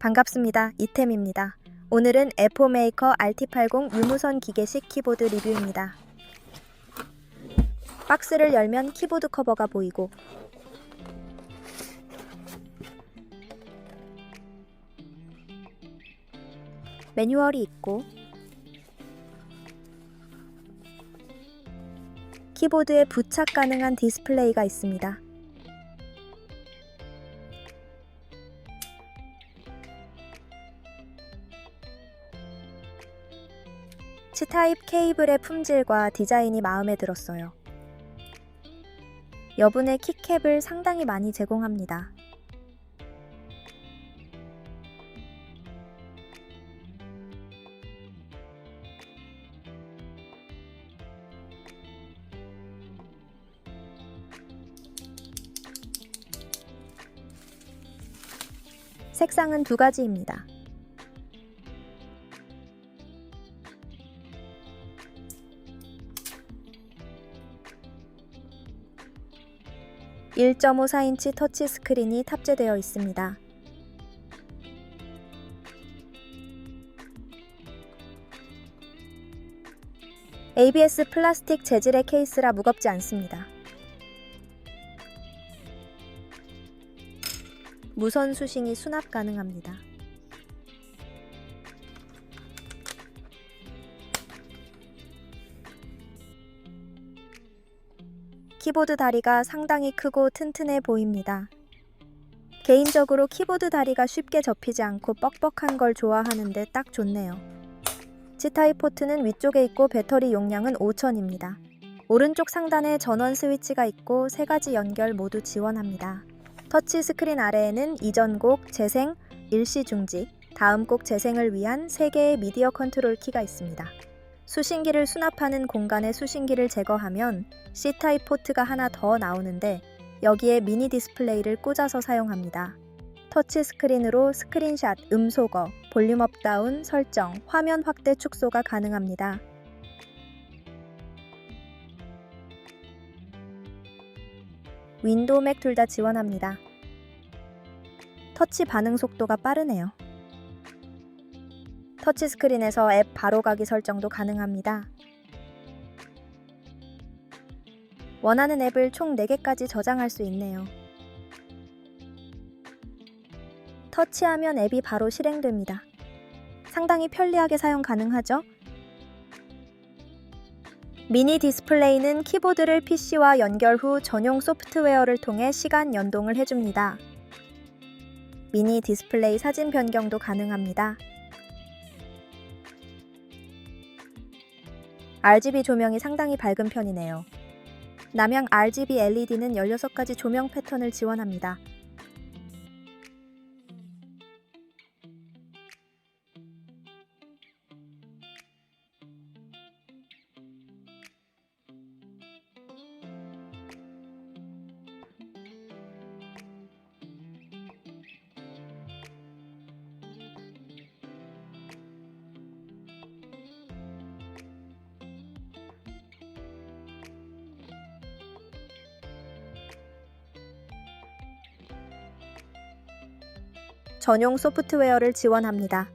반갑습니다. 이템입니다. 오늘은 에포메이커 RT80 유무선 기계식 키보드 리뷰입니다. 박스를 열면 키보드 커버가 보이고 매뉴얼이 있고 키보드에 부착 가능한 디스플레이가 있습니다. C타입 케이블의 품질과 디자인이 마음에 들었어요. 여분의 키캡을 상당히 많이 제공합니다. 색상은 두 가지입니다. 1.54인치 터치 스크린이 탑재되어 있습니다. ABS 플라스틱 재질의 케이스라 무겁지 않습니다. 무선 수신이 수납 가능합니다. 키보드 다리가 상당히 크고 튼튼해 보입니다. 개인적으로 키보드 다리가 쉽게 접히지 않고 뻑뻑한 걸 좋아하는데 딱 좋네요. C타입 포트는 위쪽에 있고 배터리 용량은 5000입니다. 오른쪽 상단에 전원 스위치가 있고 세 가지 연결 모두 지원합니다. 터치 스크린 아래에는 이전 곡, 재생, 일시 중지, 다음 곡 재생을 위한 3개의 미디어 컨트롤 키가 있습니다. 수신기를 수납하는 공간에 수신기를 제거하면 C타입 포트가 하나 더 나오는데 여기에 미니 디스플레이를 꽂아서 사용합니다. 터치 스크린으로 스크린샷, 음소거, 볼륨 업다운, 설정, 화면 확대 축소가 가능합니다. 윈도우 맥 둘 다 지원합니다. 터치 반응 속도가 빠르네요. 터치 스크린에서 앱 바로 가기 설정도 가능합니다. 원하는 앱을 총 4개까지 저장할 수 있네요. 터치하면 앱이 바로 실행됩니다. 상당히 편리하게 사용 가능하죠? 미니 디스플레이는 키보드를 PC와 연결 후 전용 소프트웨어를 통해 시간 연동을 해줍니다. 미니 디스플레이 사진 변경도 가능합니다. RGB 조명이 상당히 밝은 편이네요. 남양 RGB LED는 16가지 조명 패턴을 지원합니다. 전용 소프트웨어를 지원합니다.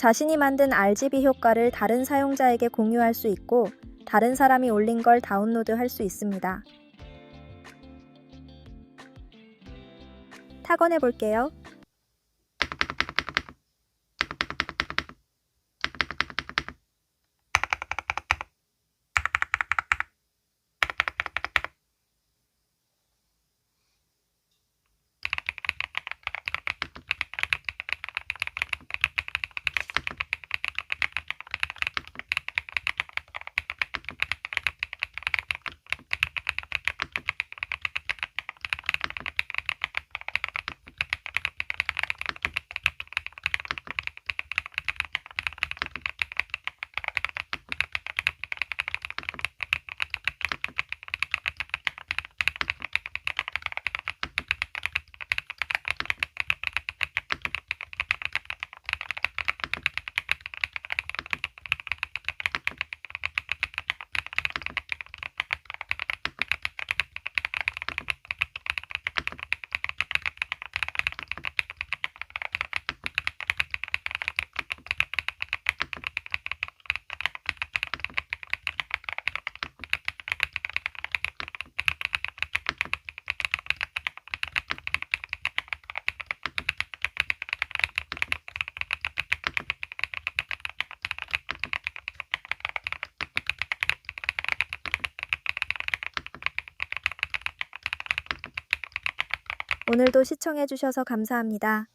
자신이 만든 RGB 효과를 다른 사용자에게 공유할 수 있고 다른 사람이 올린 걸 다운로드 할 수 있습니다. 타건해 볼게요. 오늘도 시청해주셔서 감사합니다.